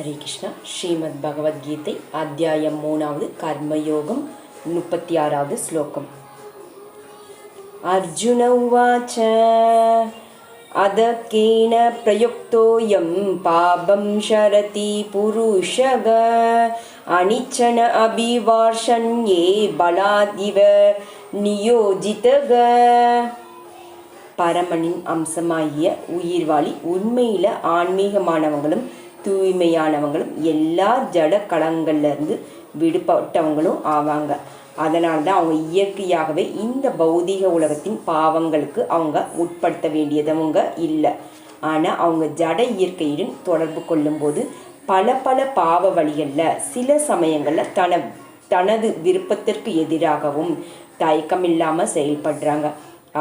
ஹரே கிருஷ்ணா. ஸ்ரீமத் பகவத்கீதை அத்தியாயம் மூணாவது கர்மயோகம் முப்பத்தி ஆறாவது ஸ்லோகம். அர்ஜுன உவாச்ச அதக்கேன பிரயுக்தோயம் பாபம் ஷரதி புருஷக அனிச்சன அபிவார்ஷன்யே பலாதிவ நியோஜிதக. பரமனின் அம்சமாகிய உயிர்வாளி உண்மையில ஆன்மீகமானவங்களும் தூய்மையானவங்களும் எல்லா ஜட களங்கள்லேருந்து விடுபட்டவங்களும் ஆவாங்க. அதனால தான் அவங்க இயற்கையாகவே இந்த பௌதீக உலகத்தின் பாவங்களுக்கு அவங்க உட்படுத்த வேண்டியதவங்க இல்லை. ஆனால் அவங்க ஜட இயற்கையுடன் தொடர்பு கொள்ளும்போது பல பல பாவ வழிகளில் சில சமயங்களில் தன தனது விருப்பத்திற்கு எதிராகவும் தயக்கம் இல்லாமல் செயல்படுறாங்க.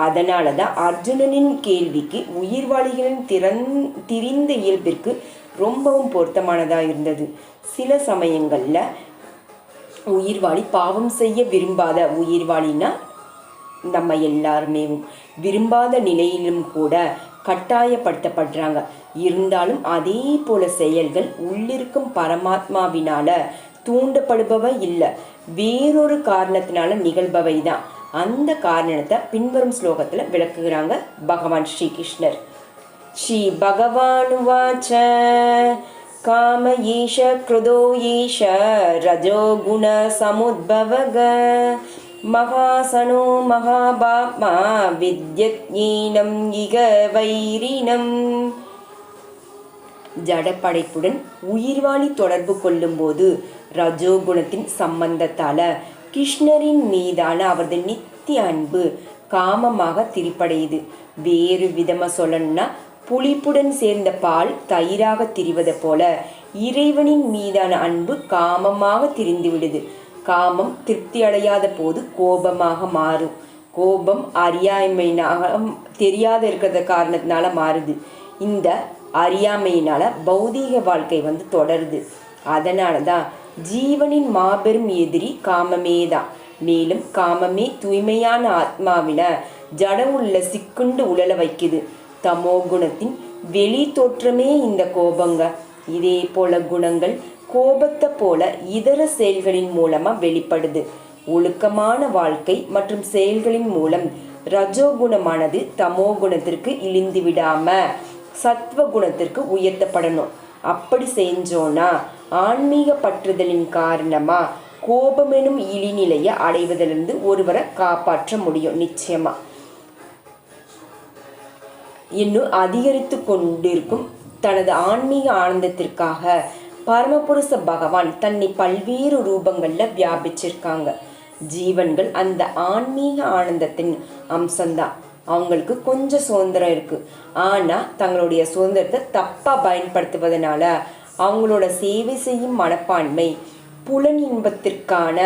அதனால தான் அர்ஜுனனின் கேள்விக்கு உயிர்வாளிகளின் திறன் திரிந்த இயல்பிற்கு ரொம்பவும் பொருத்தமானதாக இருந்தது. சில சமயங்களில் உயிர்வாளி பாவம் செய்ய விரும்பாத உயிர்வாளினா நம்ம எல்லாருமே விரும்பாத நிலையிலும் கூட கட்டாயப்படுத்தப்படுறாங்க. இருந்தாலும் அதே போல செயல்கள் உள்ளிருக்கும் பரமாத்மாவினால தூண்டப்படுபவை இல்லை. வேறொரு காரணத்தினால நிகழ்பவை தான் அந்த காரணத்தை பின்வரும் ஸ்லோகத்தில் விளக்குகிறாங்க பகவான் ஸ்ரீகிருஷ்ணர். ஸ்ரீ பகவான் வாச்ச காம ஈஷ கிருதோ ஈஷ ரஜோ குண மகாசனோ மகாபாப்மா வித்யத்யீனம் இக வைரினம். ஜடப்படைப்புடன் உயிர்வாணி தொடர்பு கொள்ளும்போது ரஜோகுணத்தின் சம்பந்தத்தால கிருஷ்ணரின் மீதான அவரது நித்திய அன்பு காமமாக திரிப்படையுது வேறு விதமாக சொல்லணும்னா புளிப்புடன் சேர்ந்த பால் தயிராக திரிவது போல இறைவனின் மீதான அன்பு காமமாக திரிந்து விடுது காமம் திருப்தி அடையாத போது கோபமாக மாறும். கோபம் அறியாமையினாக தெரியாத இருக்கிறத காரணத்தினால மாறுது. இந்த அறியாமையினால பௌதீக வாழ்க்கை வந்து தொடருது. அதனால தான் ஜீவனின் மாபெரும் எதிரி காமமே தான் மேலும் காமமே தூய்மையான ஆத்மாவில ஜட உள்ள சிக்குண்டு உழல வைக்குது. தமோ குணத்தின் வெளி தோற்றமே இந்த கோபங்க. இதே போல குணங்கள் கோபத்தை போல இதர செயல்களின் மூலமா வெளிப்படுது. ஒழுக்கமான வாழ்க்கை மற்றும் செயல்களின் மூலம் ரஜோகுணமானது தமோ குணத்திற்கு இழிந்து விடாம சத்வ குணத்திற்கு உயர்த்தப்படணும். அப்படி செஞ்சோன்னா ஆன்மீக பற்றுதலின் காரணமா கோபமெனும் இழிநிலையை அடைவதிலிருந்து ஒருவரை காப்பாற்ற முடியும் நிச்சயமா. இன்னும் அதிகரித்து கொண்டிருக்கும் தனது ஆன்மீக ஆனந்தத்திற்காக பரமபுருஷ பகவான் தன்னை பல்வேறு ரூபங்களில் வியாபிச்சிருக்காங்க. ஜீவன்கள் அந்த ஆன்மீக ஆனந்தத்தின் அம்சம்தான். அவங்களுக்கு கொஞ்சம் சுதந்திரம் இருக்குது ஆனால் தங்களுடைய சுதந்திரத்தை தப்பாக பயன்படுத்துவதனால அவங்களோட சேவை செய்யும் மனப்பான்மை புலன் இன்பத்திற்கான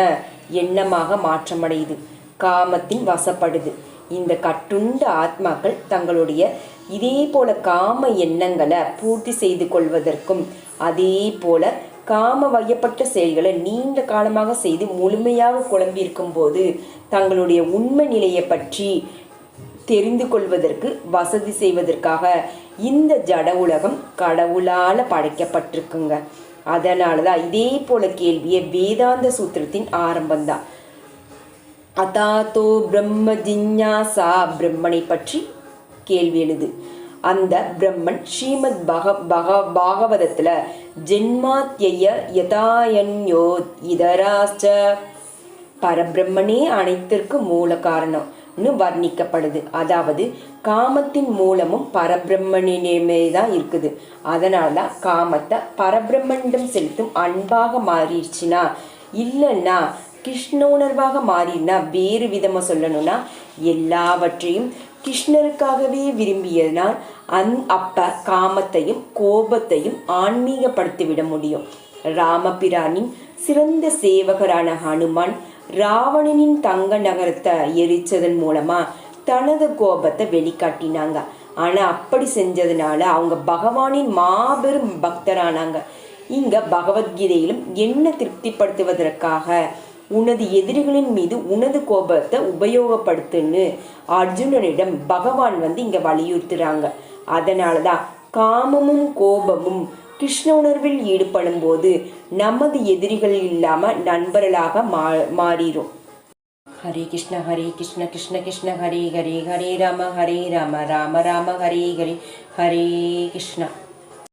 எண்ணமாக மாற்றமடையுது. காமத்தின் வசப்படுது. இந்த கட்டுண்ட ஆத்மாக்கள் தங்களுடைய இதே போல காம எண்ணங்களை பூர்த்தி செய்து கொள்வதற்கும் அதே போல காம வயப்பட்ட செயல்களை நீண்ட காலமாக செய்து முழுமையாக குழம்பியிருக்கும் போது தங்களுடைய உண்மை நிலையை பற்றி தெரிந்து கொள்வதற்கு வசதி செய்வதற்காக இந்த ஜட உலகம் கடவுளால் படைக்கப்பட்டிருக்குங்க. அதனால தான் இதே போல கேள்வியை வேதாந்த சூத்திரத்தின் ஆரம்பம்தான். அதாத்தோ பிரம்ம ஜிஞ்ஞாசா பிரம்மனை பற்றி கேள்வி எழுது. அந்த பிரம்மன் ஸ்ரீமத் பக பக பாகவதத்தில் ஜென்மாத்திய யதாயன்யோ இதராச்ச பரபிரம்மனே அனைத்திற்கும் மூல காரணம் வர்ணிக்கப்படுது. அதாவது காமத்தின் மூலமும் பரபிரம்மனிடமே தான் இருக்குது. அதனால தான் காமத்தை பரபிரம்மனிடம் செலுத்தும் அன்பாக மாறிடுச்சுன்னா இல்லைன்னா கிருஷ்ண உணர்வாக மாறினா வேறு விதமாக சொல்லணும்னா எல்லாவற்றையும் கிருஷ்ணருக்காகவே விரும்பியதனால் அந் அப்ப காமத்தையும் கோபத்தையும் ஆன்மீகப்படுத்திவிட முடியும். ராமபிரானின் சிறந்த சேவகரான ஹனுமான் ராவணனின் தங்க நகரத்தை எரிச்சதன் மூலமா தனது கோபத்தை வெளிக்காட்டினாங்க. ஆனா அப்படி செஞ்சதுனால அவங்க பகவானின் மாபெரும் பக்தரானாங்க. இங்க பகவத்கீதையிலும் என்ன திருப்திப்படுத்துவதற்காக உனது எதிரிகளின் மீது உனது கோபத்தை உபயோகப்படுத்துன்னு அர்ஜுனனிடம் பகவான் வந்து இங்க வலியுறுத்துறாங்க. அதனாலதான் காமமும் கோபமும் கிருஷ்ண உணர்வில் ஈடுபடும் போது நமது எதிரிகள் இல்லாமல் நண்பர்களாக மா மாறிடும் ஹரே கிருஷ்ண ஹரே கிருஷ்ண கிருஷ்ண கிருஷ்ண ஹரே ஹரே ஹரே ராம ஹரே ராம ராம ராம ஹரே ஹரே ஹரே கிருஷ்ணா.